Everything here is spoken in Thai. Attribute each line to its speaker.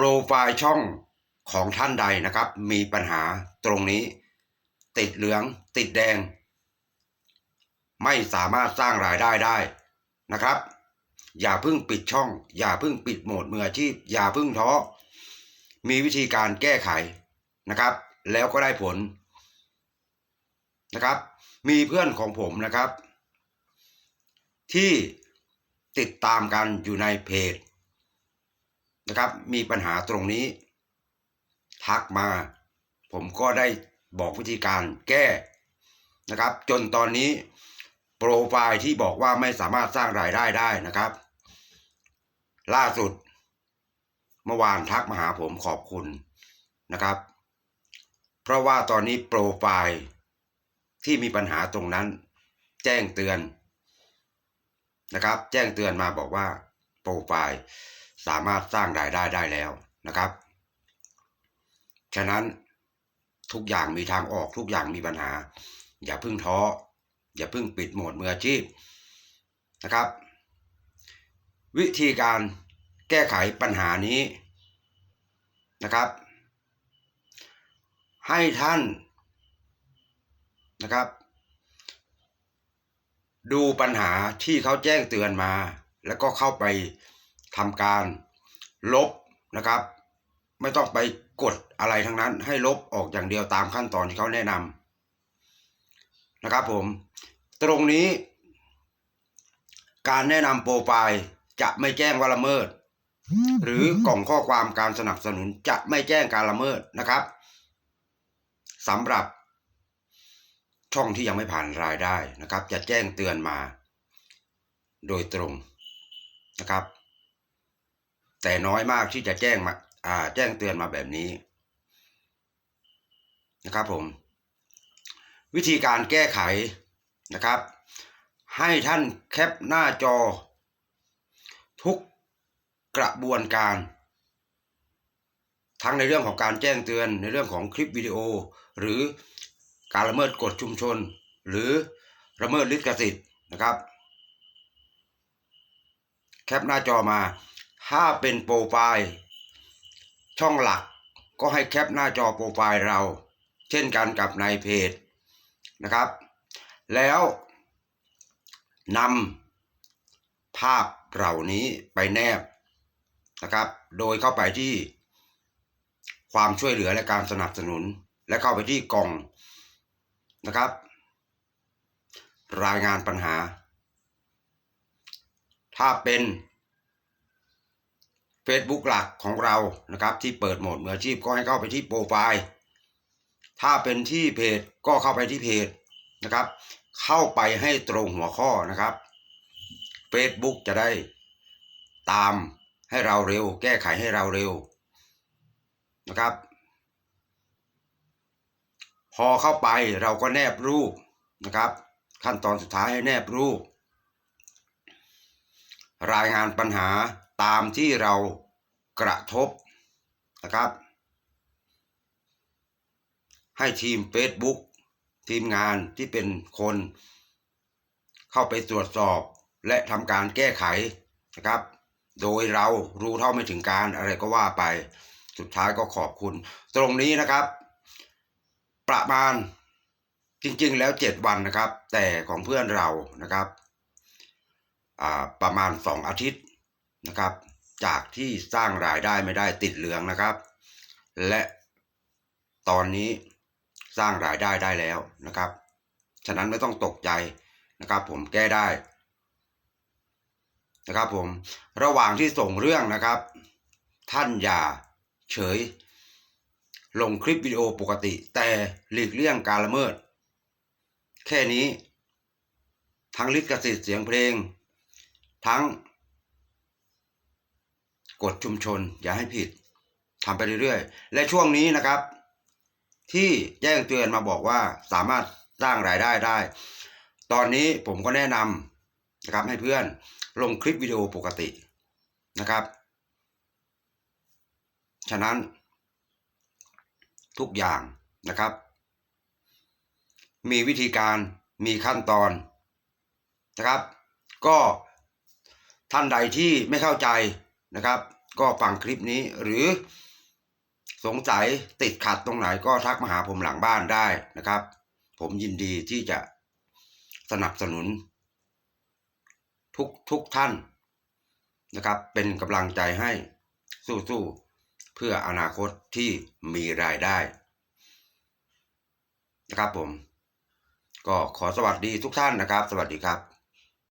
Speaker 1: โปรไฟล์ช่องของท่านใดนะครับ มีปัญหาตรงนี้ ติดเหลืองติดแดง ไม่สามารถสร้างรายได้ได้นะครับ อย่าเพิ่งปิดช่อง อย่าเพิ่งปิดโหมดมืออาชีพ อย่าเพิ่งท้อมีวิธีการแก้ไขนะครับ แล้วก็ได้ผลนะครับ มีเพื่อนของผมนะครับ ที่ติดตามกันอยู่ในเพจ นะครับ มีปัญหาตรงนี้ ทักมา ผมก็ได้บอกวิธีการแก้นะครับ จนตอนนี้โปรไฟล์ที่บอกว่าไม่สามารถสร้างรายได้ได้นะครับ ล่าสุด เมื่อวานทักมาหาผมขอบคุณนะครับ เพราะว่าตอนนี้โปรไฟล์ที่มีปัญหาตรงนั้น แจ้งเตือนนะครับ แจ้งเตือนมาบอกว่าโปรไฟล์ สามารถสร้างรายได้ได้แล้วนะครับ ฉะนั้นทุกอย่างมีทางออกทุกอย่างมีปัญหา อย่าพิ่งท้อ อย่าพิ่งปิดโหมดมืออาชีพนะครับ วิธีการแก้ไขปัญหานี้นะครับ ให้ท่านนะครับ ดูปัญหาที่เขาแจ้งเตือนมา แล้วก็เข้าไป ทำการลบนะครับ ไม่ต้องไปกดอะไรทั้งนั้น ให้ลบออกอย่างเดียวตามขั้นตอนที่เขาแนะนำนะครับผม ตรงนี้ การแนะนำโปรไฟล์จะไม่แจ้งว่าละเมิด หรือกล่องข้อความการสนับสนุนจะไม่แจ้งการละเมิดนะครับสำหรับช่องที่ยังไม่ผ่านรายได้นะครับ จะแจ้งเตือนมา โดยตรงนะครับ แต่น้อยมากที่จะแจ้งมาอ่าแจ้งเตือนมาแบบนี้นะครับผม วิธีการแก้ไขนะครับ ให้ท่านแคปหน้าจอ ทุกกระบวนการ ทั้งในเรื่องของการแจ้งเตือนในเรื่องของคลิปวิดีโอ หรือการละเมิดกฎชุมชน หรือละเมิดลิขสิทธิ์นะครับ แคปหน้าจอมา ถ้าเป็นโปรไฟล์ช่องหลักก็ให้แคปหน้าจอโปรไฟล์เรา เช่นกันกับในเพจนะครับ แล้วนำภาพเหล่านี้ไปแนบนะครับ โดยเข้าไปที่ความช่วยเหลือและการสนับสนุน และเข้าไปที่กล่องนะครับ รายงานปัญหา ถ้าเป็น Facebook หลักของเรานะครับ ที่เปิดโหมดมืออาชีพก็ให้เข้าไปที่โปรไฟล์ถ้าเป็นที่เพจก็เข้าไปที่เพจนะครับ เข้าไปให้ตรงหัวข้อนะครับ Facebook จะได้ตามให้เราเร็ว แก้ไขให้เราเร็วนะครับ พอเข้าไปเราก็แนบรูปนะครับ ขั้นตอนสุดท้ายให้แนบรูป รายงานปัญหา ตามที่เรากระทบนะครับ ให้ทีม Facebook ทีมงานที่เป็นคน เข้าไปตรวจสอบและทำการแก้ไขนะครับ โดยเรารู้เท่าไม่ถึงการอะไรก็ว่าไป สุดท้ายก็ขอบคุณ ตรงนี้นะครับ ประมาณจริงๆแล้วเจ็ดวันนะครับ แต่ของเพื่อนเรานะครับ ประมาณสองอาทิตย์ นะครับ จากที่สร้างรายได้ไม่ได้ติดเหลืองนะครับ และตอนนี้สร้างรายได้ได้แล้วนะครับ ฉะนั้นไม่ต้องตกใจนะครับ ผมแก้ได้นะครับผมระหว่างที่ส่งเรื่องนะครับ ท่านอย่าเฉย ลงคลิปวิดีโอปกติ แต่หลีกเลี่ยงการละเมิด แค่นี้ ทั้งลิขสิทธิ์เสียงเพลง ทั้ง กฎชุมชนอย่าให้ผิดทำไปเรื่อยๆ และช่วงนี้นะครับ ที่แจ้งเตือนมาบอกว่าสามารถสร้างรายได้ได้ ตอนนี้ผมก็แนะนำนะครับให้เพื่อนลงคลิปวิดีโอปกตินะครับ ฉะนั้นทุกอย่างนะครับ มีวิธีการมีขั้นตอนนะครับ ก็ท่านใดที่ไม่เข้าใจ นะครับ ก็ฟังคลิปนี้หรือสงสัยติดขัดตรงไหนก็ทักมาหาผมหลังบ้านได้นะครับ ผมยินดีที่จะสนับสนุน ทุกทุกท่านนะครับ เป็นกำลังใจให้สู้ๆเพื่ออนาคตที่มีรายได้นะครับผม ก็ขอสวัสดีทุกท่านนะครับ สวัสดีครับ